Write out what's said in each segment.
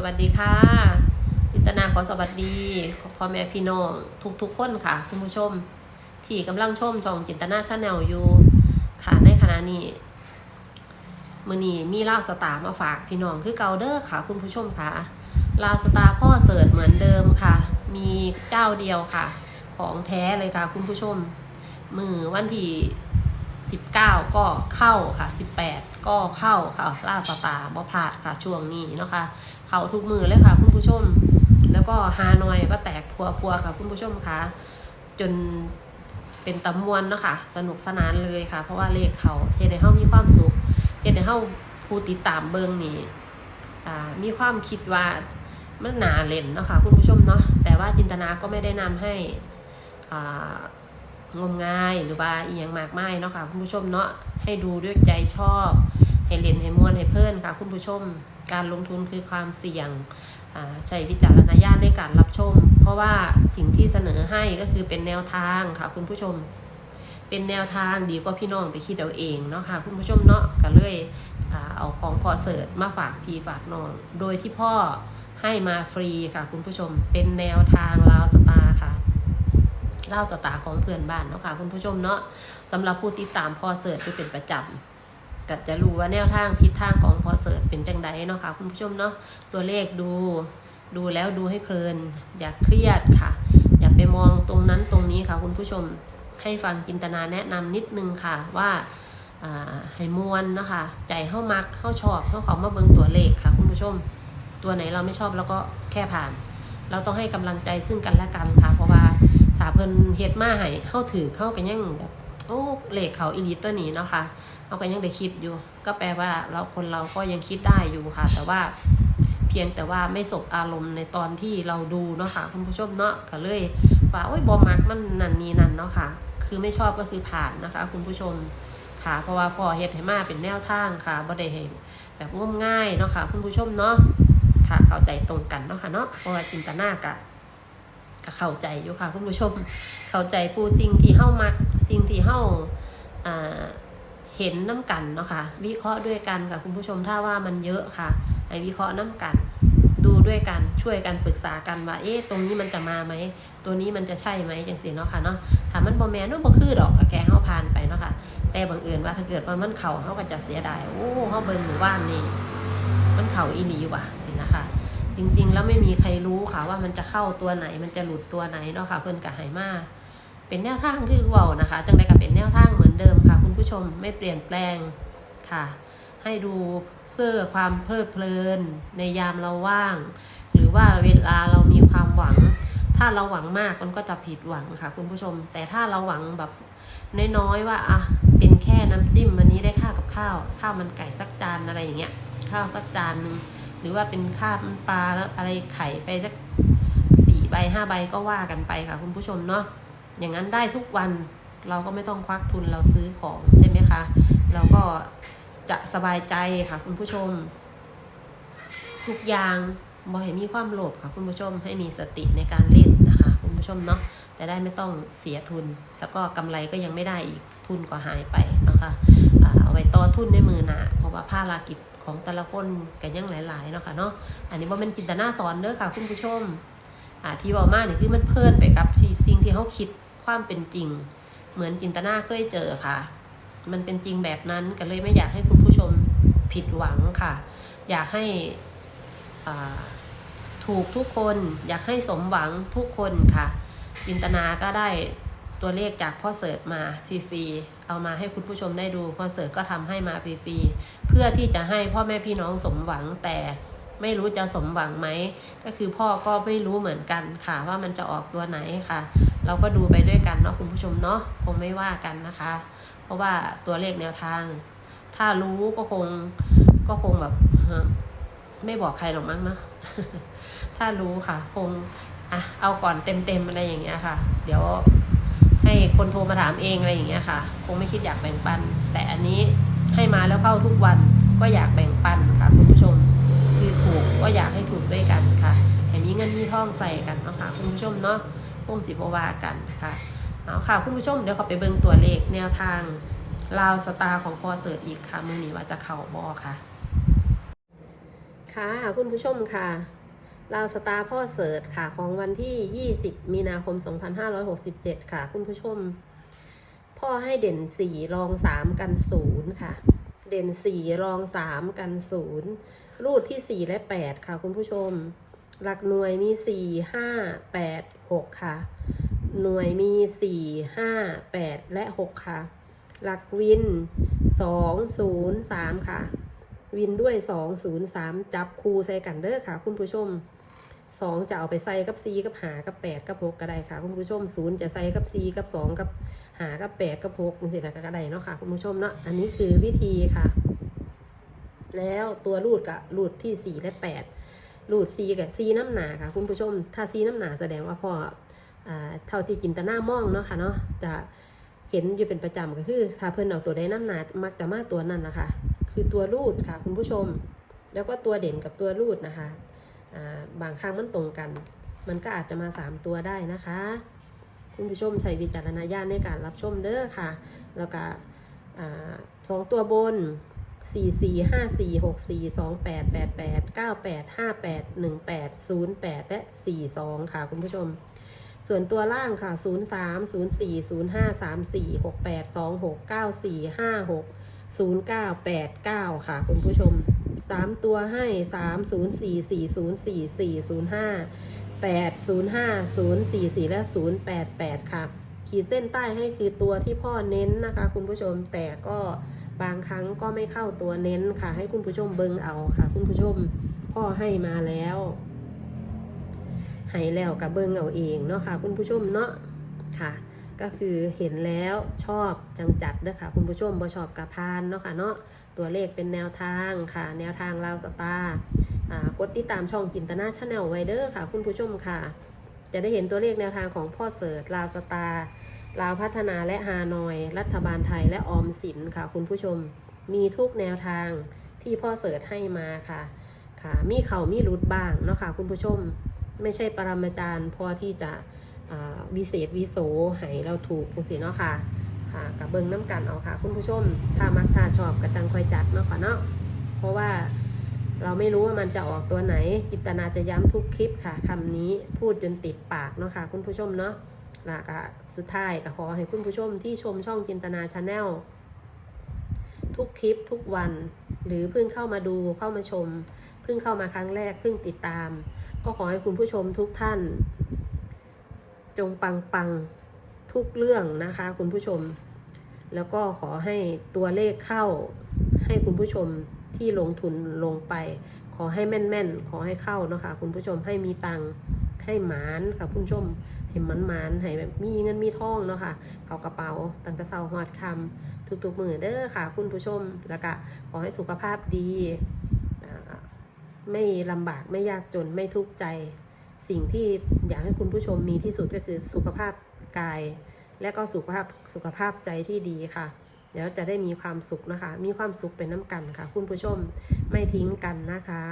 สวัสดีค่ะ จินตนาขอสวัสดีพ่อแม่พี่น้องทุกๆคนค่ะ คุณผู้ชม ที่กำลังชมช่องจินตนาชาแนลอยู่ค่ะในขณะนี้มือนี้มีลาวสตาร์มาฝากพี่น้องคือเกาเดอร์ค่ะ คุณผู้ชมค่ะลาวสตาร์พ่อเสิร์ชเหมือนเดิมค่ะ มีเจ้าเดียวค่ะ ของแท้เลยค่ะ คุณผู้ชม มือวันที่ 19 ก็เข้าค่ะ 18 ก็เข้าค่ะล่าสตาร์บ่พลาดค่ะช่วงนี้เนาะค่ะเข้าทุกมือเลยค่ะคุณผู้ชม แล้วก็ฮานอยก็แตกพัวพัวค่ะคุณผู้ชมค่ะจนเป็นตำมวนเนาะค่ะสนุกสนานเลยค่ะ เพราะว่าเลขเขาเฮ็ดให้เฮามีความสุขเฮ็ดให้เฮาผู้ติดตามเบิงนี่มีความคิดว่ามันหนาเล่นเนาะค่ะคุณผู้ชมเนาะแต่ว่าจินตนาก็ไม่ได้นำให้อ่า งมงายหรือว่าอีหยังมากมายเนาะค่ะคุณผู้ชมเนาะให้ดูด้วยใจชอบ ให้เล่นให้มวนให้เพลินค่ะคุณผู้ชม การลงทุนคือความเสี่ยงอ่าใช้วิจารณญาณในการรับชม เพราะว่าสิ่งที่เสนอให้ก็คือเป็นแนวทางค่ะคุณผู้ชม เป็นแนวทางดีกว่าพี่น้องไปคิดเอาเองเนาะค่ะคุณผู้ชมเนาะก็เลยอ่าเอาของพอเสิร์ตมาฝากพี่ฝากน้อง โดยที่พ่อให้มาฟรีค่ะคุณผู้ชมเป็นแนวทางลาวสตาร์ค่ะ เล่าสตาของเพื่อนบ้านเนาะค่ะคุณผู้ชมเนาะสำหรับผู้ติดตามพอเสิร์ชที่เป็นประจำก็จะรู้ว่าแนวทางทิศทางของพอเสิร์ชเป็นจังใดเนาะค่ะคุณผู้ชมเนาะตัวเลขดูดูแล้วดูให้เพลิน อย่าเครียดค่ะ อย่าไปมองตรงนั้นตรงนี้ค่ะ คุณผู้ชมให้ฟังจินตนาแนะนำนิดนึงค่ะว่าให้มวนเนาะค่ะใจเข้ามักเข้าชอบเข้าเขามาเบิงตัวเลขค่ะ คุณผู้ชม ตัวไหนเราไม่ชอบเราก็แค่ผ่าน เราต้องให้กำลังใจซึ่งกันและกันค่ะ เพราะว่า ถ้าเพิ่นเฮ็ดมาให้เฮาถือเฮาก็ยังแบบโอ้เลขเขาอีลีตัวนี้เนาะค่ะเฮาก็ยังได้คิดอยู่ ก็แปลว่าเราคนเราก็ยังคิดได้อยู่ค่ะ แต่ว่าเพียงแต่ว่าไม่สบอารมณ์ในตอนที่เราดูเนาะค่ะคุณผู้ชมเนาะก็เลยว่าโอ้ยบ่มักมันนันนี่นั่นเนาะค่ะ คือไม่ชอบก็คือผ่านนะคะ คุณผู้ชมค่ะ เพราะว่าพอเฮ็ดให้มาเป็นแนวทางค่ะบ่ได้ให้แบบง่มง่ายเนาะค่ะคุณผู้ชมเนาะค่ะเข้าใจตรงกันเนาะค่ะเนาะเพราะว่าจินตนากะ ก็เข้าใจอยู่ค่ะคุณผู้ชมเข้าใจผู้สิ่งที่เฮ้ามักสิ่งที่เฮ้าอ่าเห็นน้ำกันเนาะค่ะวิเคราะห์ด้วยกันค่ะคุณผู้ชมถ้าว่ามันเยอะค่ะให้วิเคราะห์น้ำกัน ดูด้วยกันช่วยกันปรึกษากันว่าเอ๊ะตรงนี้มันจะมาไหมตัวนี้มันจะใช่ไหมจังสิเนาะค่ะเนาะถามันบ่แม่นบ่คือดอกแค่เฮาผ่านไปเนาะค่ะแต่บังเอิญว่าถ้าเกิดว่ามันเข่าเฮาก็จะเสียดายโอ้เฮาเบิ่งหมู่บ้านนี่มันเข่าอีหลีว่ะสิงนะคะ จริง ๆ แล้วไม่มีใครรู้ค่ะว่ามันจะเข้าตัวไหนมันจะหลุดตัวไหนเนาะค่ะเพิ่นกะไหมาเป็นแนวทางคือเว้านะคะจังใดก็เป็นแนวทางเหมือนเดิมค่ะ คุณผู้ชมไม่เปลี่ยนแปลงค่ะ ให้ดูเพื่อความเพลิดเพลิน ในยามเราว่าง หรือว่าเวลาเรามีความหวัง ถ้าเราหวังมากมันก็จะผิดหวังค่ะ คุณผู้ชม แต่ถ้าเราหวังแบบน้อยๆว่าอะเป็นแค่น้ำจิ้มวันนี้ได้ค่าวกับข้าวข้าวมันไก่สักจานอะไรอย่างเงี้ยข้าวสักจานหนึ่ง หรือว่าเป็นข้าวปลาแล้วอะไรไข่ไปสักสี่ใบห้าใบก็ว่ากันไปค่ะ คุณผู้ชมเนาะอย่างนั้นได้ทุกวันเราก็ไม่ต้องควักทุนเราซื้อของใช่ไหมคะ เราก็จะสบายใจค่ะ คุณผู้ชม ทุกอย่างบ่ให้มีความโลภค่ะ คุณผู้ชมให้มีสติในการเล่นนะคะ คุณผู้ชมเนาะจะได้ไม่ต้องเสียทุน แล้วก็กำไรก็ยังไม่ได้อีกทุนก็หายไปนะคะ ว้ต่อทุนในมือหนาเพราะว่าภารกิจของแต่ละคนกันยังหลายๆเนาะค่ะเนาะอันนี้ว่ามันจินตนาสอนเด้อค่ะคุณผู้ชมอ่าที่บอกมาเนี่ยคือมันเพลินไปกับที่สิ่งที่เขาคิดความเป็นจริง เหมือนจินตนาเคยเจอค่ะ มันเป็นจริงแบบนั้นก็เลยไม่อยากให้คุณผู้ชมผิดหวังค่ะ อยากให้อ่าถูกทุกคนอยากให้สมหวังทุกคนค่ะ จินตนาก็ได้ ตัวเลขจากพ่อเสิร์ชมาฟรีๆเอามาให้คุณผู้ชมได้ดูพ่อเสิร์ชก็ทำให้มาฟรีๆเพื่อที่จะให้พ่อแม่พี่น้องสมหวังแต่ไม่รู้จะสมหวังไหม ก็คือพ่อก็ไม่รู้เหมือนกันค่ะ ว่ามันจะออกตัวไหนค่ะ เราก็ดูไปด้วยกันเนาะคุณผู้ชมเนาะคงไม่ว่ากันนะคะ เพราะว่าตัวเลขแนวทาง ถ้ารู้ก็คงก็คงแบบไม่บอกใครหรอกมั้งเนาะถ้ารู้ค่ะ คงอะเอาก่อนเต็มๆอะไรอย่างเงี้ยค่ะ เดี๋ยว ให้คนโทรมาถามเองอะไรอย่างเงี้ยค่ะ คงไม่คิดอยากแบ่งปัน แต่อันนี้ให้มาแล้วเข้าทุกวันก็อยากแบ่งปันค่ะคุณผู้ชม คือถูกก็อยากให้ถูกด้วยกันค่ะให้มีเงินมีทองใส่กันเนาะค่ะคุณผู้ชมเนาะคงสิบวากันค่ะเอาค่ะคุณผู้ชมเดี๋ยวขอไปเบิ่งตัวเลขแนวทางลาวสตาร์ของพอเสิร์ตอีกค่ะมือนี้ว่าจะเข่าบอค่ะ ค่ะคุณผู้ชมค่ะ ลาวสตาร์พ่อเสิร์ชค่ะ ของวันที่ 20 มีนาคม 2567 ค่ะ คุณผู้ชม พ่อให้เด่น 4 รอง 3 กัน 0 ค่ะ เด่น 4 รอง 3 กัน 0 รูดที่ 4 และ 8 ค่ะ คุณผู้ชม หลักหน่วยมี 4 5 8 6 ค่ะ หน่วยมี 4 5 8 และ 6 ค่ะ หลักวิน 2 0 3 ค่ะวินด้วย 203 จับคูใส่กันเด้อค่ะ คุณผู้ชม 2จะเอาไปใส่กับ4กับหากับ8กับ6ก็ได้ค่ะ คุณผู้ชม0จะใส่กับ4กับ2กับหากับ8กับ6จังซี่ล่ะก็ได้เนาะค่ะ คุณผู้ชมเนาะอันนี้คือวิธีค่ะ แล้วตัวรูดกับรูดที่4และ8รูด C กับ C น้ำหนาค่ะ คุณผู้ชม ถ้า C น้ำหนาแสดงว่าพอเท่าที่จินตนามองเนาะค่ะเนาะจะเห็นอยู่เป็นประจำก็คือ ถ้าเพิ่นเอาตัวใดน้ำหนามักจะมาตัวนั้นนะคะ คือตัวรูดค่ะ คุณผู้ชม แล้วก็ตัวเด่นกับตัวรูดนะคะ บางครั้งมันตรงกัน มันก็อาจจะมา 3 ตัวได้นะคะ คุณผู้ชมใช้วิจารณญาณในการรับชมเด้อค่ะ แล้วก็สองตัวบน 4 4 5 4 6 4 2 8 8 8 9 8 5 8 1 8 0 8 และ 4 2 ค่ะคุณผู้ชม ส่วนตัวล่างค่ะ 0 3 0 4 0 5 3 4 6 8 2 6 9 4 5 6 0 9 8 9 ค่ะคุณผู้ชม 3ตัวให้3 0 4 4 0 4 4 0 5 8 0 5 0 4 4แปดศูนย์ห้าศูนย์สี่สี่และ0 8 8ค่ะ ขีดเส้นใต้ให้คือตัวที่พ่อเน้นนะคะ คุณผู้ชมแต่ก็บางครั้งก็ไม่เข้าตัวเน้นค่ะ ให้คุณผู้ชมเบิ่งเอาค่ะ คุณผู้ชมพ่อให้มาแล้วให้แล้วกับเบิ่งเอาเองเนาะค่ะ คุณผู้ชมเนาะค่ะ ก็คือเห็นแล้วชอบจังจัดเด้อค่ะคุณผู้ชมบ่ชอบกับพานเนาะค่ะเนาะตัวเลขเป็นแนวทางค่ะ แนวทางลาวสตาร์อ่ากดติดตามช่องจินตนาชาแนลไวเด้อค่ะ คุณผู้ชมค่ะ จะได้เห็นตัวเลขแนวทางของพ่อเสิร์ชลาวสตาร์ลาวพัฒนาและฮานอย รัฐบาลไทยและออมสินค่ะ คุณผู้ชมมีทุกแนวทางที่พ่อเสิร์ชให้มาค่ะ ค่ะ มีเขามีรุดบ้างเนาะค่ะ คุณผู้ชม ไม่ใช่ปรมาจารย์พอที่จะ วิเศษวิโสให้เราถูกจังสิเนาะค่ะค่ะกับเบิ้งน้ำกันเอาค่ะ คุณผู้ชมถ้ามักถ้าชอบกระจังคอยจัดเนาะค่ะเนาะเพราะว่าเราไม่รู้ว่ามันจะออกตัวไหน จินตนาจะย้ำทุกคลิปค่ะคำนี้พูดจนติดปากเนาะค่ะคุณผู้ชมเนาะล้วก็สุดท้ายก็ขอให้คุณผู้ชมที่ชมช่องจินตนาชาแนลทุกคลิปทุกวัน หรือเพิ่งเข้ามาดูเข้ามาชม เพิ่งเข้ามาครั้งแรกเพิ่งติดตาม ก็ขอให้คุณผู้ชมทุกท่าน จงปังปังทุกเรื่องนะคะ คุณผู้ชม แล้วก็ขอให้ตัวเลขเข้าให้คุณผู้ชมที่ลงทุนลงไป ขอให้แม่นๆ ขอให้เข้าเนาะคะคุณผู้ชมให้มีตังค์ให้หมานกับคุณผู้ชมให้มันหมานให้แบบมีเงินมีทองเนาะค่ะเข้ากระเป๋าตั้งแต่เช้าหอดคำทุกๆมือเด้อค่ะ คุณผู้ชมแล้วก็ขอให้สุขภาพดี ไม่ลำบากไม่ยากจนไม่ทุกข์ใจ สิ่งที่อยากให้คุณผู้ชมมีที่สุดก็คือสุขภาพกาย และก็สุขภาพสุขภาพใจที่ดีค่ะเดี๋ยวจะได้มีความสุขนะคะ มีความสุขเป็นน้ำกันค่ะ คุณผู้ชมไม่ทิ้งกันนะคะ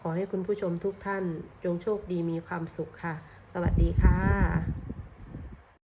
ขอให้คุณผู้ชมทุกท่านจงโชคดีมีความสุขค่ะ สวัสดีค่ะ